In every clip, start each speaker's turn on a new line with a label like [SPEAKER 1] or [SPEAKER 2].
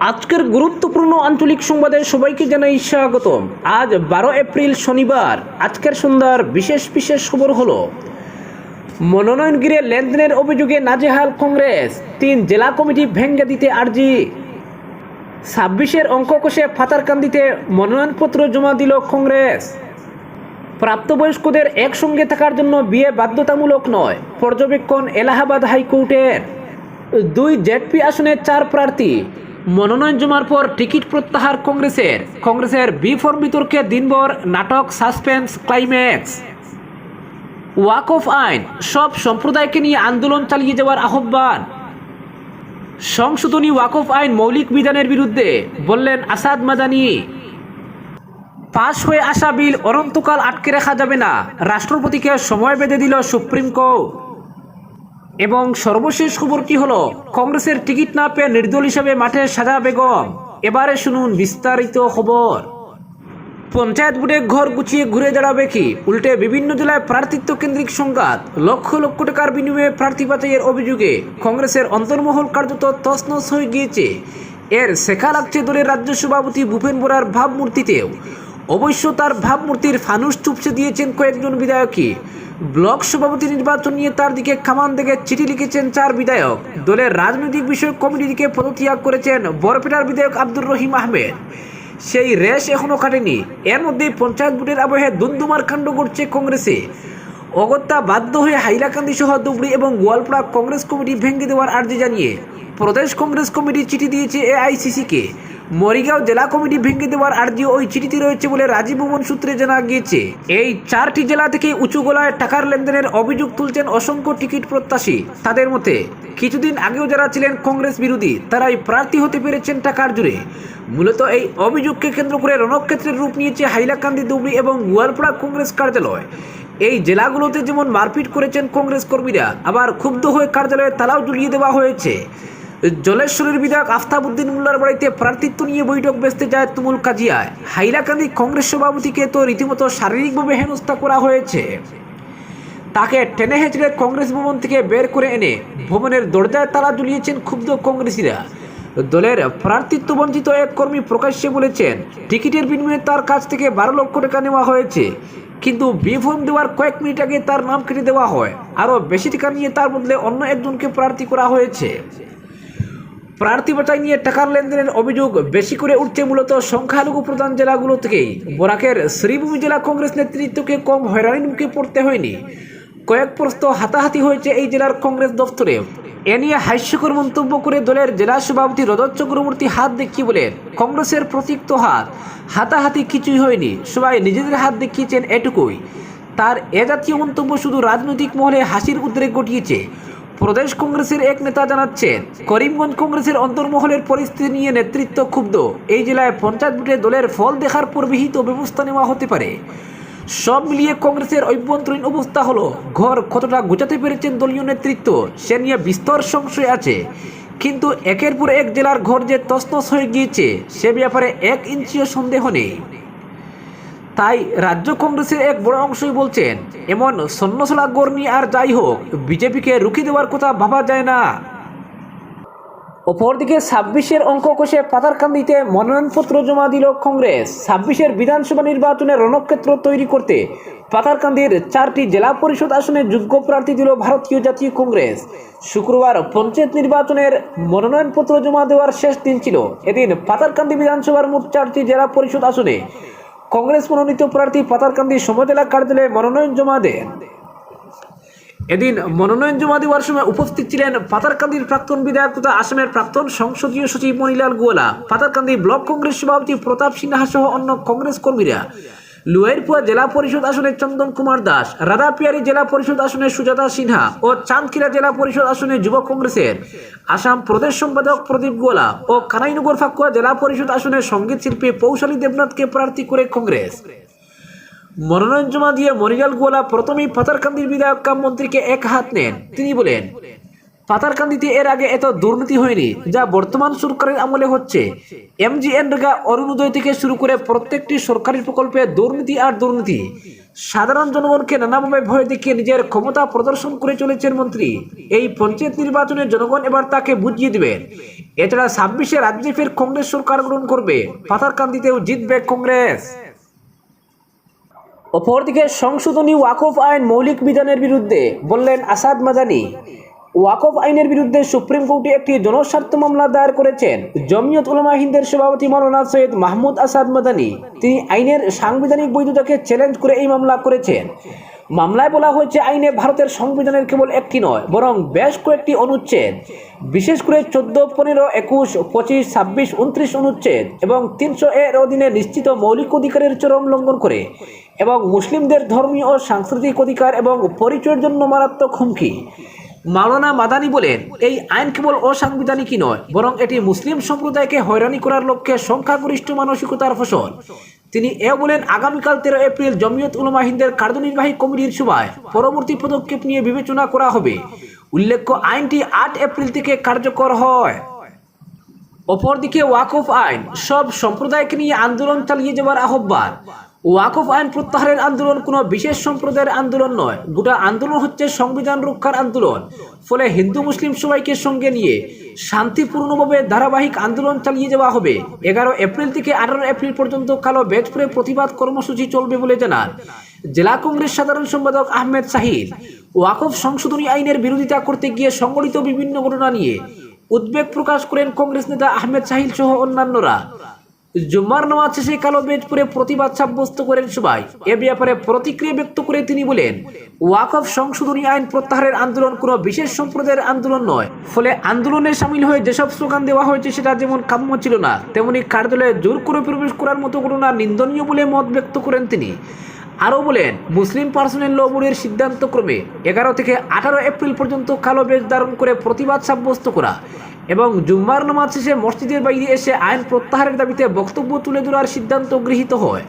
[SPEAKER 1] আজকের গুরুত্বপূর্ণ আঞ্চলিক সংবাদে সবাইকে জানাই স্বাগতম। আজ বারো এপ্রিল শনিবার। আজকের সন্ধ্যার বিশেষ বিশেষ খবর হলো মনোনয়ন গিরে লেনদেনের অভিযোগে নাজেহাল কংগ্রেস। তিন জেলা কমিটি ভেঙ্গে দিতে আর্জি। ছাব্বিশের অঙ্ক কষে ফাতারকান্দিতে মনোনয়নপত্র জমা দিল কংগ্রেস। প্রাপ্তবয়স্কদের একসঙ্গে থাকার জন্য বিয়ে বাধ্যতামূলক নয়, পর্যবেক্ষণ এলাহাবাদ হাইকোর্টের। দুই জেডপি আসনের চার প্রার্থী। মনোনয়ন জমার পর টিকিট প্রত্যাহার কংগ্রেসের। কংগ্রেসের বি ফর্ম বিতর্কে দিনভর নাটক, সাসপেন্স, ক্লাইম্যাক্স। ওয়াক অফ আইন, সব সম্প্রদায়কে নিয়ে আন্দোলন চালিয়ে যাওয়ার আহ্বান। সংশোধনী ওয়াকফ আইন মৌলিক বিধানের বিরুদ্ধে বললেন আসাদ মাদানি। পাশ হয়ে আসা বিল অনন্তকাল আটকে রাখা যাবে না। রাষ্ট্রপতিকে সময় বেঁধে দিল সুপ্রিম কোর্ট। এবং সর্বশেষ খবর কি হলো? কংগ্রেসের টিকিট না পেয়ে নির্দল হিসেবে মাঠে সাজা বেগম। এবারে শুনুন বিস্তারিত খবর। পঞ্চায়েত বোর্ডে ঘর গুছিয়ে ঘুরে দাঁড়াবে কি? উল্টে বিভিন্ন জেলায় প্রার্থিত্ব কেন্দ্রিক সংঘাত। লক্ষ লক্ষ টাকার বিনিময়ে প্রার্থী বাছাইয়ের অভিযোগে কংগ্রেসের অন্তর্মহল কার্যত তছনছ হয়ে গিয়েছে। এর শেখা লাগছে দলের রাজ্য সভাপতি ভূপেন বোরার ভাবমূর্তিতেও। অবশ্য তার ভাবমূর্তির ফানুস চুপসে দিয়েছেন কয়েকজন বিধায়কই। ব্লক সভাপতি নির্বাচন নিয়ে তার দিকে খামান থেকে চিঠি লিখেছেন চার বিধায়ক। দলের রাজনৈতিক বিষয়ক কমিটি দিকে পদত্যাগ করেছেন বরপেটার বিধায়ক আব্দুর রহিম আহমেদ। সেই রেশ এখনও কাটেনি। এর মধ্যে পঞ্চায়েত ভোটের আবহে দুমদুমার কাণ্ড ঘটছে কংগ্রেসে। অগত্যা বাধ্য হয়ে হাইলাকান্দি সহ ধুবড়ি এবং গোয়ালপাড়া কংগ্রেস কমিটি ভেঙে দেওয়ার আর্জি জানিয়ে প্রদেশ কংগ্রেস কমিটি চিঠি দিয়েছে এআইসিসিকে। মরিগাঁও জেলা কমিটি ভেঙে দেওয়ার আর্জি ওই চিঠিতে রয়েছে বলে রাজীব ভবন সূত্রে জানা গিয়েছে। এই চারটি জেলা থেকে উঁচু গলায় টাকার লেনদেনের অভিযোগ তুলছেন অসংখ্য টিকিট প্রত্যাশী। তাদের মতে, কিছুদিন আগেও যারা ছিলেন কংগ্রেস বিরোধী, তারাই প্রার্থী হতে পেরেছেন টাকার জুড়ে মূলত এই অভিযোগকে কেন্দ্র করে রণক্ষেত্রের রূপ নিয়েছে হাইলাকান্দি দুবড়ি এবং গোয়ালপাড়া কংগ্রেস কার্যালয়। এই জেলাগুলোতে যেমন মারপিট করেছেন কংগ্রেস কর্মীরা, আবার ক্ষুব্ধ হয়ে কার্যালয়ে তালাও ঝুলিয়ে দেওয়া হয়েছে। জলেশ্বরের বিধায়ক আফতাবুদ্দিন মোল্লার বাড়িতে প্রার্থিত্ব নিয়ে বৈঠক বেসতে যায় তুমুল কাজিয়ায়। হাইলাকান্দি কংগ্রেস সভাপতিকে তো রীতিমতো শারীরিকভাবে হেনস্থা করা হয়েছে। তাকে টেনে হেঁচড়ে কংগ্রেস ভবন থেকে বের করে এনে ভবনের দরজায় তালা ঝুলিয়েছেন ক্ষুব্ধ কংগ্রেসীরা। দলের প্রার্থিত্ব বঞ্চিত এক কর্মী প্রকাশ্যে বলেছেন, টিকিটের বিনিময়ে তার কাছ থেকে বারো লক্ষ টাকা নেওয়া হয়েছে। কিন্তু বি ফর্ম দেওয়ার কয়েক মিনিট আগে তার নাম কেটে দেওয়া হয়। আরও বেশি টাকা নিয়ে তার বদলে অন্য একজনকে প্রার্থী করা হয়েছে। প্রার্থী বাছাই নিয়ে টাকার লেনদেনের অভিযোগ বেশি করে উঠছে মূলত সংখ্যালঘু প্রধান জেলাগুলো থেকেই বরাকের শ্রীভূমি জেলা কংগ্রেস নেতৃত্বকে কম হয়রানির মুখে পড়তে হয়নি। কয়েক প্রস্ত হাতাহাতি হয়েছে এই জেলার কংগ্রেস দফতরে এ নিয়ে হাস্যকর মন্তব্য করে দলের জেলা সভাপতি রজত চক্রবর্তী হাত দেখিয়ে বলেন, কংগ্রেসের প্রতীক্ত হাত হাতাহাতি কিছুই হয়নি, সবাই নিজেদের হাত দেখিয়েছেন এটুকুই। তার এ জাতীয় মন্তব্য শুধু রাজনৈতিক মহলে হাসির উদ্রেক ঘটিয়েছে। প্রদেশ কংগ্রেসের এক নেতা জানাচ্ছেন, করিমগঞ্জ কংগ্রেসের অন্তর্মহলের পরিস্থিতি নিয়ে নেতৃত্ব ক্ষুব্ধ। এই জেলায় পঞ্চায়েত ভোটে দলের ফল দেখার পর বিহিত ব্যবস্থা নেওয়া হতে পারে। সব মিলিয়ে কংগ্রেসের অভ্যন্তরীণ অবস্থা হলো, ঘর কতটা গোছাতে পেরেছেন দলীয় নেতৃত্ব, সে নিয়ে বিস্তর সংশয় আছে। কিন্তু একের পর এক জেলার ঘর যে তসনস হয়ে গিয়েছে, সে ব্যাপারে এক ইঞ্চিও সন্দেহ নেই। তাই রাজ্য কংগ্রেসের এক বড় অংশই বলছেন, এমন সন্ন্যসলা গর্মি আর যাই হোক, বিজেপিকে রুখে দেওয়ার কথা ভাবা যায় না। অপরদিকে ছাব্বিশের অঙ্ক কষে পাতারকান্দিতে মনোনয়নপত্র জমা দিল কংগ্রেস। ছাব্বিশের বিধানসভা নির্বাচনের রণক্ষেত্র তৈরি করতে পাতারকান্দির চারটি জেলা পরিষদ আসনে যোগ্য প্রার্থী দিল ভারতীয় জাতীয় কংগ্রেস। শুক্রবার পঞ্চায়েত নির্বাচনের মনোনয়নপত্র জমা দেওয়ার শেষ দিন ছিল। এদিন পাতারকান্দি বিধানসভার মোট চারটি জেলা পরিষদ আসনে কংগ্রেস মনোনীত প্রার্থী পাতারকান্দি সমজেলা কার্যালয়ে মনোনয়ন জমা দেন। এদিন মনোনয়ন জমা দেওয়ার সময় উপস্থিত ছিলেন পাতারকান্দির প্রাক্তন বিধায়ক তথা আসামের প্রাক্তন সংসদীয় সচিব মনিলাল গোয়ালা পাতারকান্দি ব্লক কংগ্রেস সভাপতি প্রতাপ সিনহা সহ অন্য কংগ্রেস কর্মীরা লুয়াইরপুয়া জেলা পরিষদ আসনে চন্দন কুমার দাস, রাধাপিয়ারি জেলা পরিষদ আসনে সুজাতা সিনহা ও চাঁদকিরা জেলা পরিষদ আসনে যুব কংগ্রেসের। আসাম প্রদেশ সম্পাদক প্রদীপ গোলা ও কানাইনগর ফাকুয়া জেলা পরিষদ আসনের সংগীত শিল্পী পৌশালী দেবনাথকে প্রার্থী করে কংগ্রেস। মনোনয়ন জমা দিয়ে মনিলাল গোয়ালা প্রথমেই পাতারকান্দির বিধায়ক কাম মন্ত্রীকে এক হাত নেন। তিনি বলেন পাতারকান্দিতে এর আগে এত দুর্নীতি হয়নি, যা বর্তমান সরকারের আমলে হচ্ছে। এমজিএন রেগা অরুণোদয় থেকে শুরু করে প্রত্যেকটি সরকারি প্রকল্পে দুর্নীতি আর দুর্নীতি। সাধারণ জনগণকে নানাভাবে ভয় দেখিয়ে নিজের ক্ষমতা প্রদর্শন করে চলেছেন মন্ত্রী। এই পঞ্চায়েত নির্বাচনে জনগণ এবার তাকে বুঝিয়ে দিবেন এছাড়া ছাব্বিশে রাজ্যে ফের কংগ্রেস সরকার গ্রহণ করবে। পাথারকান্দিতেও জিতবে কংগ্রেস। অপরদিকে সংশোধনী ওয়াকফ আইন মৌলিক বিধানের বিরুদ্ধে বললেন আসাদ মাদানি। ওয়াকফ আইনের বিরুদ্ধে সুপ্রিম কোর্টে একটি জনস্বার্থ মামলা দায়ের করেছেন জমিয়ত উলামা হিন্দের সভাপতি মাওলানা সৈয়দ মাহমুদ আসাদ মাদানি। তিনি আইনের সাংবিধানিক বৈধতাকে চ্যালেঞ্জ করে এই মামলা করেছেন। মামলায় বলা হয়েছে, আইনে ভারতের সংবিধানের কেবল একটি নয়, বরং বেশ কয়েকটি অনুচ্ছেদ। বিশেষ করে চোদ্দ, পনেরো, একুশ, পঁচিশ, ছাব্বিশ উনত্রিশ অনুচ্ছেদ এবং তিনশো এর অধীনে নিশ্চিত মৌলিক অধিকারের চরম লঙ্ঘন করে এবং মুসলিমদের ধর্মীয় ও সাংস্কৃতিক অধিকার এবং পরিচয়ের জন্য মারাত্মক হুমকি। মাওলানা মাদানি বলেন, এই আইন কেবল অসাংবিধানিকই নয়, বরং এটি মুসলিম সম্প্রদায়কে হয়রানি করার লক্ষ্যে সংখ্যাগরিষ্ঠ মানসিকতার ফসল। তিনি এ বলেন, আগামীকাল তেরো এপ্রিল জমিয়ত উলমা হিন্দের কার্যনির্বাহী কমিটির সভায় পরবর্তী পদক্ষেপ নিয়ে বিবেচনা করা হবে। উল্লেখ্য, আইনটি আট এপ্রিল থেকে কার্যকর হয়। অপরদিকে ওয়াকফ আইন, সব সম্প্রদায়কে নিয়ে আন্দোলন চালিয়ে যাওয়ার আহ্বান। ওয়াকফ আইন প্রত্যাহারের আন্দোলন কোনো বিশেষ সম্প্রদায়ের আন্দোলন নয়। গোটা আন্দোলন হচ্ছে সংবিধান রক্ষার আন্দোলন। ফলে হিন্দু মুসলিম সবাইকে সঙ্গে নিয়ে শান্তিপূর্ণভাবে ধারাবাহিক আন্দোলন চালিয়ে যাওয়া হবে। এগারো এপ্রিল থেকে আঠারো এপ্রিল পর্যন্ত কালো ব্যাচ পরে প্রতিবাদ কর্মসূচি চলবে বলে জানান জেলা কংগ্রেস সাধারণ সম্পাদক আহমেদ সাহিদ ওয়াকফ সংশোধনী আইনের বিরোধিতা করতে গিয়ে সংগঠিত বিভিন্ন ঘটনা নিয়ে উদ্বেগ প্রকাশ করেন কংগ্রেস নেতা আহমেদ সাহিল সহ অন্যান্যরা। জুম্মার নামাজ শেষে কালো বেজ পরে প্রতিবাদ সাব্যস্ত করেন সবাই। এ ব্যাপারে প্রতিক্রিয়া ব্যক্ত করে তিনি বলেন, ওয়াকফ সংশোধনী আইন প্রত্যাহারের আন্দোলন কোনো বিশেষ সম্প্রদায়ের আন্দোলন নয়। ফলে আন্দোলনে সামিল হয়ে যেসব স্লোগান দেওয়া হয়েছে সেটা যেমন কাম্য ছিল না, তেমনি কার্যালয়ে জোর করে প্রবেশ করার মতো ঘটনা নিন্দনীয় বলে মত ব্যক্ত করেন তিনি। আরও বলেন, মুসলিম পার্সোনাল ল বোর্ডের সিদ্ধান্ত ক্রমে এগারো থেকে আঠারো এপ্রিল পর্যন্ত কালো বেশ ধারণ করে প্রতিবাদ সাব্যস্ত করা। এবং জুম্মার নামাজ শেষে মসজিদের বাইরে এসে আইন প্রত্যাহারের দাবিতে বক্তব্য তুলে ধরার সিদ্ধান্ত গৃহীত হয়।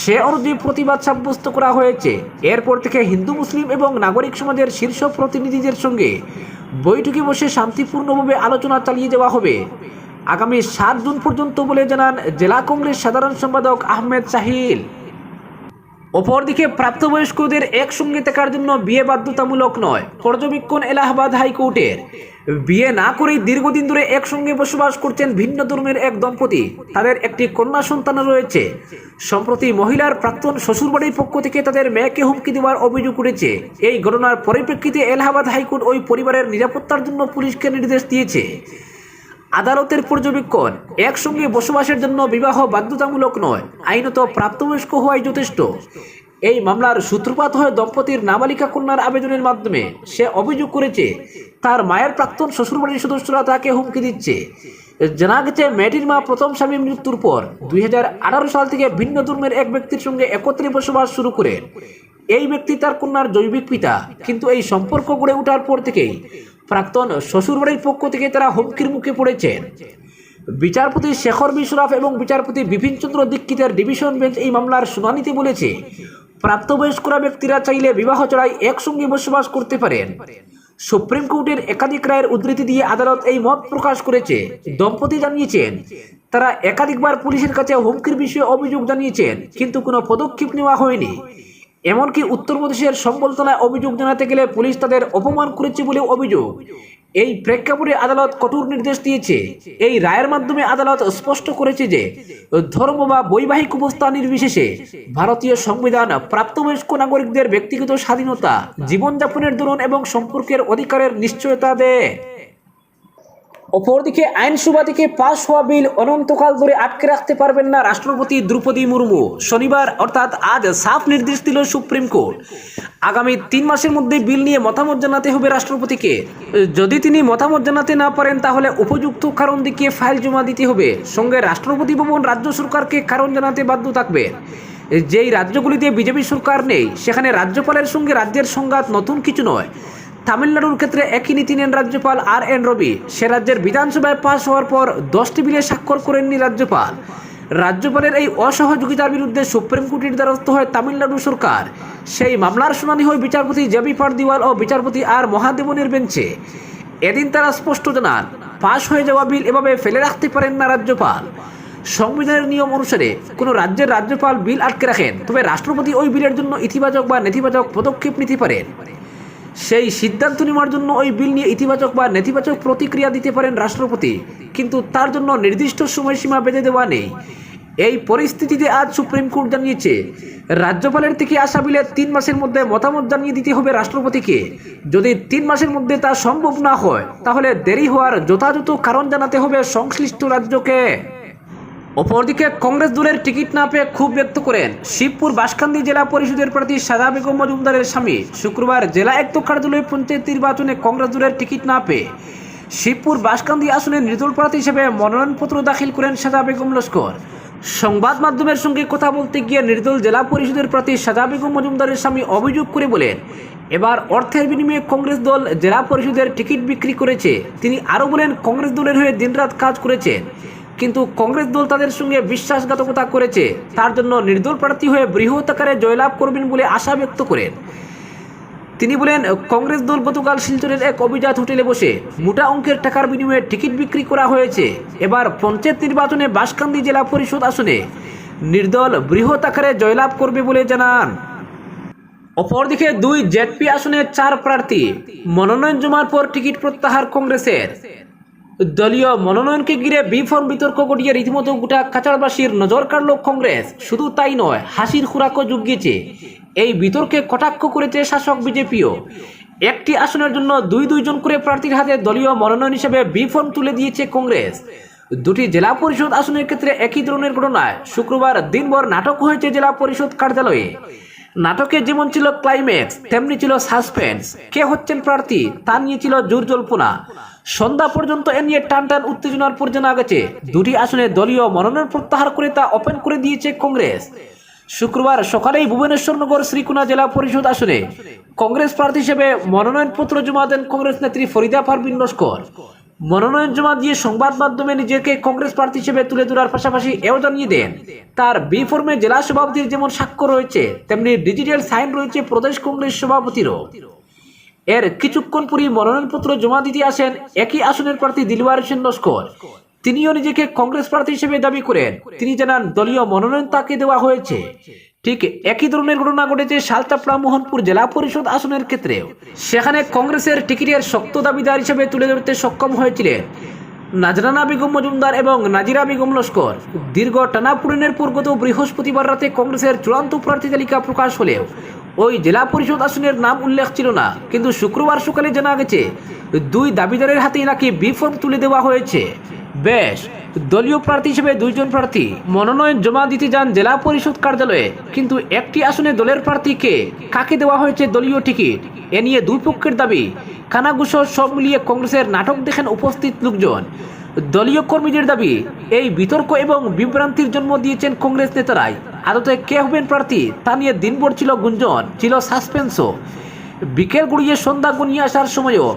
[SPEAKER 1] সে অনুযায়ী প্রতিবাদ সাব্যস্ত করা হয়েছে। এরপর থেকে হিন্দু, মুসলিম এবং নাগরিক সমাজের শীর্ষ প্রতিনিধিদের সঙ্গে বৈঠকে বসে শান্তিপূর্ণভাবে আলোচনা চালিয়ে যাওয়া হবে। আগামী সাত জুন পর্যন্ত বলে জানান জেলা কংগ্রেস সাধারণ সম্পাদক আহমেদ সাহিল। অপরদিকে প্রাপ্তবয়স্কদের একসঙ্গে থাকার জন্য বিয়ে বাধ্যতামূলক নয়? পর্যবেক্ষণ এলাহাবাদ হাইকোর্টের। বিয়ে না করেই দীর্ঘদিন ধরে একসঙ্গে বসবাস করছেন ভিন্ন ধর্মের এক দম্পতি। তাদের একটি কন্যা সন্তান রয়েছে। সম্প্রতি মহিলার প্রাক্তন শ্বশুরবাড়ির পক্ষ থেকে তাদের মেয়েকে হুমকি দেওয়ার অভিযোগ উঠেছে। এই ঘটনার পরিপ্রেক্ষিতে এলাহাবাদ হাইকোর্ট ওই পরিবারের নিরাপত্তার জন্য পুলিশকে নির্দেশ দিয়েছে। আদালতের পর্যবেক্ষণ, একসঙ্গে বসবাসের জন্য বিবাহ বাধ্যতামূলক নয়, আইনত প্রাপ্তবয়স্ক হওয়াই যথেষ্ট। এই মামলার সূত্রপাত হয় দম্পতির নাবালিকা কন্যার আবেদনের মাধ্যমে। সে অভিযোগ করেছে, তার মায়ের প্রাক্তন শ্বশুরবাড়ির সদস্যরা তাকে হুমকি দিচ্ছে। জানা গেছে, মেয়েটির মা প্রথম স্বামীর মৃত্যুর পর দুই হাজার আঠারো সাল থেকে ভিন্ন ধর্মের এক ব্যক্তির সঙ্গে একত্রে বসবাস শুরু করেন এই ব্যক্তি তার কন্যার জৈবিক পিতা, কিন্তু এই সম্পর্ক গড়ে ওঠার পর থেকেই প্রাক্তন শ্বশুরবাড়ির পক্ষ থেকে তারা হুমকির মুখে পড়েছেন। বিচারপতি শেখর বিশ্বরাফ এবং বিচারপতি বিপিনচন্দ্র দীক্ষিতের ডিভিশন বেঞ্চ এই মামলার শুনানিতে বলেছে, প্রাপ্তবয়স্করা ব্যক্তিরা চাইলে বিবাহ চড়াই একসঙ্গে বসবাস করতে পারেন। সুপ্রিম কোর্টের একাধিক রায়ের উদ্ধৃতি দিয়ে আদালত এই মত প্রকাশ করেছে। দম্পতি জানিয়েছেন, তারা একাধিকবার পুলিশের কাছে হুমকির বিষয়ে অভিযোগ জানিয়েছেন, কিন্তু কোনো পদক্ষেপ নেওয়া হয়নি। এমনকি উত্তরপ্রদেশের সম্বলতলায় অভিযোগ জানাতে গেলে পুলিশ তাদের অপমান করেছে বলে অভিযোগ। এই প্রেক্ষাপটে আদালত কঠোর নির্দেশ দিয়েছে। এই রায়ের মাধ্যমে আদালত স্পষ্ট করেছে যে, ধর্ম বা বৈবাহিক অবস্থা নির্বিশেষে ভারতীয় সংবিধান প্রাপ্তবয়স্ক নাগরিকদের ব্যক্তিগত স্বাধীনতা, জীবনযাপনের ধরন এবং সম্পর্কের অধিকারের নিশ্চয়তা দেয়। অপরদিকে আইনসভা থেকে পাশ হওয়া বিল অনন্তকাল ধরে আটকে রাখতে পারবেন না রাষ্ট্রপতি দ্রৌপদী মুর্মু। শনিবার, অর্থাৎ আজ সাফ নির্দেশ দিল সুপ্রিম কোর্ট। আগামী তিন মাসের মধ্যে বিল নিয়ে মতামত জানাতে হবে রাষ্ট্রপতিকে। যদি তিনি মতামত জানাতে না পারেন, তাহলে উপযুক্ত কারণ দেখিয়ে ফাইল জমা দিতে হবে। সঙ্গে রাষ্ট্রপতি ভবন, রাজ্য সরকারকে কারণ জানাতে বাধ্য থাকবে। যেই রাজ্যগুলিতে বিজেপি সরকার নেই, সেখানে রাজ্যপালের সঙ্গে রাজ্যের সংঘাত নতুন কিছু নয়। তামিলনাড়ুর ক্ষেত্রে একই নীতি নেন রাজ্যপাল আর এন রবি। সে রাজ্যের বিধানসভায় পাশ হওয়ার পর দশটি বিলে স্বাক্ষর করেননি রাজ্যপাল। রাজ্যপালের এই অসহযোগিতার বিরুদ্ধে সুপ্রিম কোর্টের দ্বারস্থ হয় তামিলনাড়ু সরকার। সেই মামলার শুনানি হয় বিচারপতি জেবি পারদিওয়াল ও বিচারপতি আর মহাদেবনের বেঞ্চে। এদিন তারা স্পষ্ট জানান, পাশ হয়ে যাওয়া বিল এভাবে ফেলে রাখতে পারেন না রাজ্যপাল। সংবিধানের নিয়ম অনুসারে কোনো রাজ্যের রাজ্যপাল বিল আটকে রাখেন, তবে রাষ্ট্রপতি ওই বিলের জন্য ইতিবাচক বা নেতিবাচক পদক্ষেপ নিতে পারেন। সেই সিদ্ধান্ত নেওয়ার জন্য ওই বিল নিয়ে ইতিবাচক বা নেতিবাচক প্রতিক্রিয়া দিতে পারেন রাষ্ট্রপতি। কিন্তু তার জন্য নির্দিষ্ট সময়সীমা বেঁধে দেওয়া নেই। এই পরিস্থিতিতে আজ সুপ্রিম কোর্ট জানিয়েছে, রাজ্যপালের থেকে আসা বিলে তিন মাসের মধ্যে মতামত জানিয়ে দিতে হবে রাষ্ট্রপতিকে। যদি তিন মাসের মধ্যে তা সম্ভব না হয়, তাহলে দেরি হওয়ার যথাযথ কারণ জানাতে হবে সংশ্লিষ্ট রাজ্যকে। অপরদিকে কংগ্রেস দলের টিকিট না পেয়ে ক্ষোভ ব্যক্ত করেন শিবপুর বাসকান্দি জেলা পরিষদের প্রার্থী সাদা বেগম মজুমদারের স্বামী। শুক্রবার জেলা এক কার্যালয়ে পঞ্চায়েত নির্বাচনে কংগ্রেস দলের টিকিট না পেয়ে শিবপুর বাসকান্দি আসনে নির্দল প্রার্থী হিসেবে মনোনয়নপত্র দাখিল করেন সাদা বেগম লস্কর। সংবাদ মাধ্যমের সঙ্গে কথা বলতে গিয়ে নির্দল জেলা পরিষদের প্রার্থী সাদা বেগম মজুমদারের স্বামী অভিযোগ করে বলেন, এবার অর্থের বিনিময়ে কংগ্রেস দল জেলা পরিষদের টিকিট বিক্রি করেছে। তিনি আরও বলেন, কংগ্রেস দলের হয়ে দিনরাত কাজ করেছেন। কিন্তু কংগ্রেস দল তাদের সঙ্গে বিশ্বাসঘাতকতা করেছে। তার জন্য নির্দল প্রার্থী হয়ে বৃহৎ আকারে জয়লাভ করবেন বলে আশা ব্যক্ত করেন। তিনি বলেন, কংগ্রেস দল গতকাল শিলচরের এক অভিজাত হোটেলে বসে মোটা অঙ্কের টাকার বিনিময়ে টিকিট বিক্রি করা হয়েছে। এবার পঞ্চায়েত নির্বাচনে বাসকান্দি জেলা পরিষদ আসনে নির্দল বৃহৎ আকারে জয়লাভ করবে বলে জানান। অপরদিকে দুই জেডপি আসনে চার প্রার্থী মনোনয়ন জমার পর টিকিট প্রত্যাহার কংগ্রেসের। দলীয় মনোনয়নকে ঘিরে বিফর্ম বিতর্ক ঘটিয়ে রীতিমতো গোটা কাচারবাসীর নজর কাড়ল কংগ্রেস। শুধু তাই নয়, হাসির খুরাকও জুগিয়েছে এই বিতর্কে কটাক্ষ করেছে শাসক বিজেপিও। একটি আসনের জন্য দুই দুইজন করে প্রার্থীর হাতে দলীয় মনোনয়ন হিসেবে বিফর্ম তুলে দিয়েছে কংগ্রেস। দুটি জেলা পরিষদ আসনের ক্ষেত্রে একই ধরনের ঘটনায় শুক্রবার দিনভর নাটক হয়েছে জেলা পরিষদ কার্যালয়ে। নাটকে যেমন ছিল ক্লাইম্যাক্স তেমনি ছিল সাসপেন্স কে হচ্ছেন প্রার্থী? তা নিয়ে ছিল জোর জল্পনা সন্ধ্যা পর্যন্ত এ নিয়ে টান টান উত্তেজনার পর গেছে, দুটি আসনে দলীয় মনোনয়ন প্রত্যাহার করে তা ওপেন করে দিয়েছে কংগ্রেস। শুক্রবার সকালেই ভুবনেশ্বরনগর শ্রীকুনা জেলা পরিষদ আসনে কংগ্রেস প্রার্থী হিসেবে মনোনয়নপত্র জমা দেন কংগ্রেস নেত্রী ফরিদা পারভিন লস্কর। মনোনয়ন জমা দিয়ে সংবাদ মাধ্যমে নিজেকে কংগ্রেস প্রার্থী হিসেবে তুলে ধরার পাশাপাশি এও জানিয়ে দেন, তার বি ফর্মে জেলা সভাপতির যেমন স্বাক্ষর রয়েছে, তেমনি ডিজিটাল সাইন রয়েছে প্রদেশ কংগ্রেস সভাপতিরও। এর কিছুক্ষণ পরই মনোনয়নপত্র জমা দিতে আসেন একই আসনের প্রার্থী দিলওয়ার হোসেন লস্কর। তিনিও নিজেকে কংগ্রেস প্রার্থী হিসেবে দাবি করেন। তিনি জানান, দলীয় মনোনয়ন তাকে দেওয়া হয়েছে। ঠিক একই ধরনের ঘটনা ঘটেছে শালচাপড়া মোহনপুর জেলা পরিষদ আসনের ক্ষেত্রেও। সেখানে কংগ্রেসের টিকিটের শক্ত দাবিদার হিসেবে তুলে ধরতে সক্ষম হয়েছিলেন নাজরানা বেগম মজুমদার এবং নাজিরা বেগম লস্কর। দীর্ঘ টানাপুরনের পর গত বৃহস্পতিবার রাতে কংগ্রেসের চূড়ান্ত প্রার্থী তালিকা প্রকাশ হলেও ওই জেলা পরিষদ আসনের নাম উল্লেখ ছিল না। কিন্তু শুক্রবার সকালে জানা গেছে, দুই দাবিদারের হাতেই নাকি বি ফর্ম তুলে দেওয়া হয়েছে। বেশ, দলীয় প্রার্থী হিসেবে দুইজন প্রার্থী মনোনয়ন জমা দিতে যান জেলা পরিষদ কার্যালয়ে। কিন্তু একটি আসনে দলের প্রার্থীকে কাকে দেওয়া হয়েছে দলীয় টিকিট? এ নিয়ে দুই পক্ষের দাবি কানাগুসর সব মিলিয়ে কংগ্রেসের নাটক দেখেন উপস্থিত লোকজন। দলীয় কর্মীদের দাবি, এই বিতর্ক এবং বিভ্রান্তির জন্ম দিয়েছেন কংগ্রেস নেতারাই। আদতে কে হবেন প্রার্থী তা নিয়ে দিনভর ছিল গুঞ্জন, ছিল সাসপেন্সও। বিকেল গড়িয়ে সন্ধ্যা গনিয়ে আসার সময়ও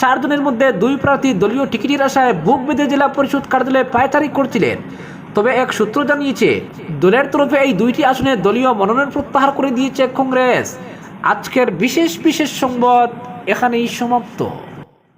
[SPEAKER 1] চারজনের মধ্যে দুই প্রার্থী দলীয় টিকিটের আশায় বুক বেঁধে জেলা পরিষদ কার্যালয়ে পায়চারি করছিলেন। তবে এক সূত্র জানিয়েছে, দলের তরফে এই দুইটি আসনে দলীয় মনোনয়ন প্রত্যাহার করে দিয়েছে কংগ্রেস। আজকের বিশেষ বিশেষ সংবাদ এখানেই সমাপ্ত।